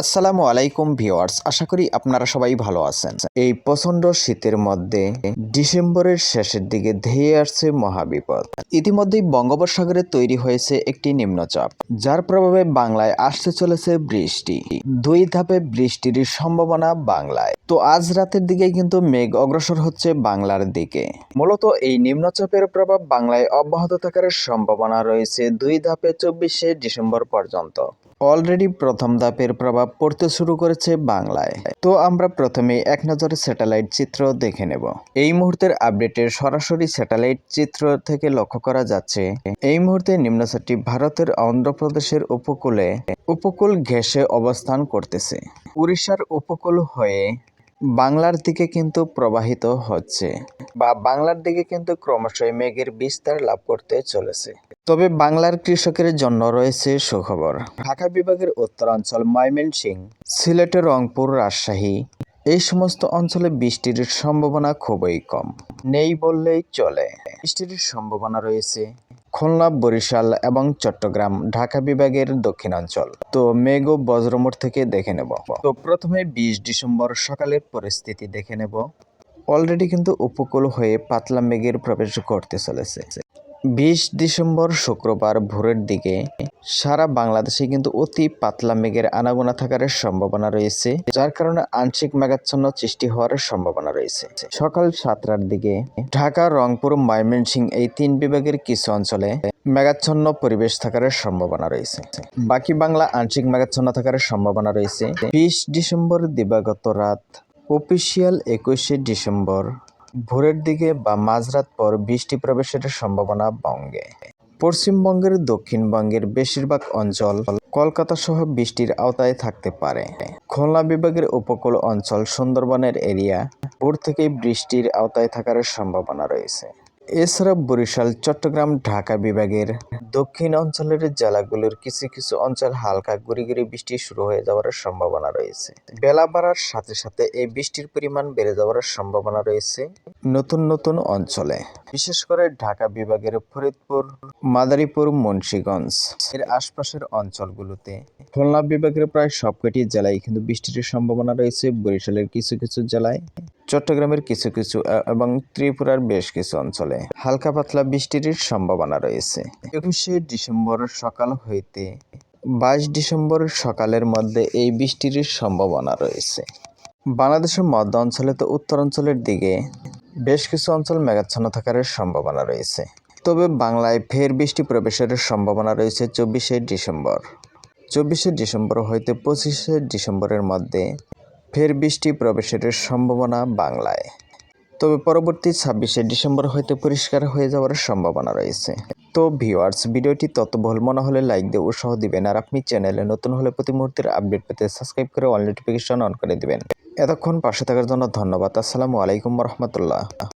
আসসালামু আলাইকুম ভিউয়ার্স, আশা করি আপনারা সবাই ভালো আছেন। এই প্রচণ্ড শীতের মধ্যে ডিসেম্বরের শেষের দিকে ধেয়ে আসছে মহাবিপদ। ইতিমধ্যেই বঙ্গোপসাগরে তৈরি হয়েছে একটি নিম্নচাপ, যার প্রভাবে বাংলায় আসতে চলেছে বৃষ্টি। দুই ধাপে বৃষ্টির সম্ভাবনা বাংলায়। তো আজ রাতের দিকে কিন্তু মেঘ অগ্রসর হচ্ছে বাংলার দিকে। মূলত এই নিম্নচাপের প্রভাব বাংলায় অব্যাহত থাকার সম্ভাবনা রয়েছে দুই ধাপে চব্বিশে ডিসেম্বর পর্যন্ত। অলরেডি প্রথম ধাপের প্রভাব পড়তে শুরু করেছে বাংলায়। তো আমরা প্রথমে এক নজরে স্যাটেলাইট চিত্র দেখে নেব। এই মুহূর্তের আপডেটের সরাসরি স্যাটেলাইট চিত্র থেকে লক্ষ্য করা যাচ্ছে, এই মুহূর্তে নিম্নচাপটি ভারতের অন্ধ্রপ্রদেশের উপকূলে, উপকূল ঘেঁষে অবস্থান করতেছে। উড়িষ্যার উপকূল হয়ে বাংলার দিকে কিন্তু প্রবাহিত হচ্ছে বা বাংলার দিকে কিন্তু ক্রমশই মেঘের বিস্তার লাভ করতে চলেছে। তবে বাংলার কৃষকের জন্য রয়েছে সুখবর। ঢাকা বিভাগের উত্তরাঞ্চল ময়মনসিংহ, সিলেটের রংপুর, রাজশাহী। এই সমস্ত অঞ্চলে বৃষ্টির সম্ভাবনা খুবই কম। নেই বললেই চলে। বৃষ্টির সম্ভাবনা রয়েছে খুলনা, বরিশাল এবং চট্টগ্রাম, ঢাকা বিভাগের দক্ষিণাঞ্চল। তো মেঘ ও বজ্রমোট থেকে দেখে নেব। তো প্রথমে বিশ ডিসেম্বর সকালের পরিস্থিতি দেখে নেব। অলরেডি কিন্তু উপকূল হয়ে পাতলা মেঘের প্রবেশ করতে চলেছে। বিশ ডিসেম্বর শুক্রবার ভোরের দিকে সারা বাংলাদেশে কিন্তু অতি পাতলা মেঘের আনাগোনা থাকার সম্ভাবনা রয়েছে, যার কারণে আংশিক মেঘাচ্ছন্ন সৃষ্টি হওয়ার সম্ভাবনা রয়েছে। সকাল সাতটার দিকে ঢাকা, রংপুর, ময়মনসিংহ এই তিন বিভাগের কিছু অঞ্চলে মেঘাচ্ছন্ন পরিবেশ থাকার সম্ভাবনা রয়েছে। বাকি বাংলা আংশিক মেঘাচ্ছন্ন থাকার সম্ভাবনা রয়েছে। বিশ ডিসেম্বর দিবাগত রাত, অফিসিয়াল একুশে ডিসেম্বর ভোরের দিকে বা মাঝরাত পর বৃষ্টি প্রবেশের সম্ভাবনা বঙ্গে পশ্চিমবঙ্গের দক্ষিণবঙ্গের বেশিরভাগ অঞ্চল কলকাতা সহ বৃষ্টির আওতায় থাকতে পারে। খুলনা বিভাগের উপকূল অঞ্চল সুন্দরবনের এরিয়া, ভোর থেকেই বৃষ্টির আওতায় থাকার সম্ভাবনা রয়েছে। এছাড়া বরিশাল, চট্টগ্রাম, ঢাকা বিভাগের দক্ষিণ অঞ্চলের জেলাগুলোর কিছু কিছু অঞ্চল হালকা গুড়ি গুড়ি বৃষ্টি শুরু হয়ে যাওয়ার সম্ভাবনা রয়েছে। বেলা বাড়ার সাথে সাথে এই বৃষ্টির পরিমাণ বেড়ে যাওয়ার সম্ভাবনা রয়েছে নতুন নতুন অঞ্চলে। বিশেষ করে ঢাকা বিভাগের ফরিদপুর, মাদারীপুর, মুন্সীগঞ্জ এর আশপাশের অঞ্চলগুলোতে খুলনা বিভাগের প্রায় সবকটি জেলায় কিন্তু বৃষ্টির সম্ভাবনা রয়েছে। বরিশালের কিছু কিছু জেলায় চট্টগ্রামের কিছু কিছু এবং ত্রিপুরার বেশ কিছু অঞ্চলে হালকা পাতলা বৃষ্টির সম্ভাবনা রয়েছে। একুশে ডিসেম্বর সকাল হইতে বাইশ ডিসেম্বর সকালের মধ্যে এই বৃষ্টির সম্ভাবনা রয়েছে। বাংলাদেশের মধ্য অঞ্চলে তো উত্তরাঞ্চলের দিকে বেশ কিছু অঞ্চল মেঘাচ্ছন্ন থাকার সম্ভাবনা রয়েছে। তবে বাংলায় ফের বৃষ্টি প্রবেশের সম্ভাবনা রয়েছে চব্বিশে ডিসেম্বর। চব্বিশে ডিসেম্বর হইতে পঁচিশে ডিসেম্বরের মধ্যে ফের বৃষ্টি প্রবেশের সম্ভাবনা বাংলায়। তবে পরবর্তী ছাব্বিশে ডিসেম্বর হয়তো পরিষ্কার হয়ে যাওয়ার সম্ভাবনা রয়েছে। তো ভিওয়ার্স ভিডিওটি তত ততবহল মনে হলে লাইক দিয়ে উৎসাহ দিবেন। আর আপনি চ্যানেলে নতুন হলে প্রতি মুহূর্তের আপডেট পেতে সাবস্ক্রাইব করে অল নোটিফিকেশন অন করে দিবেন। এতক্ষণ পাশে থাকার জন্য ধন্যবাদ। আসসালামু আলাইকুম রহমতুল্লাহ।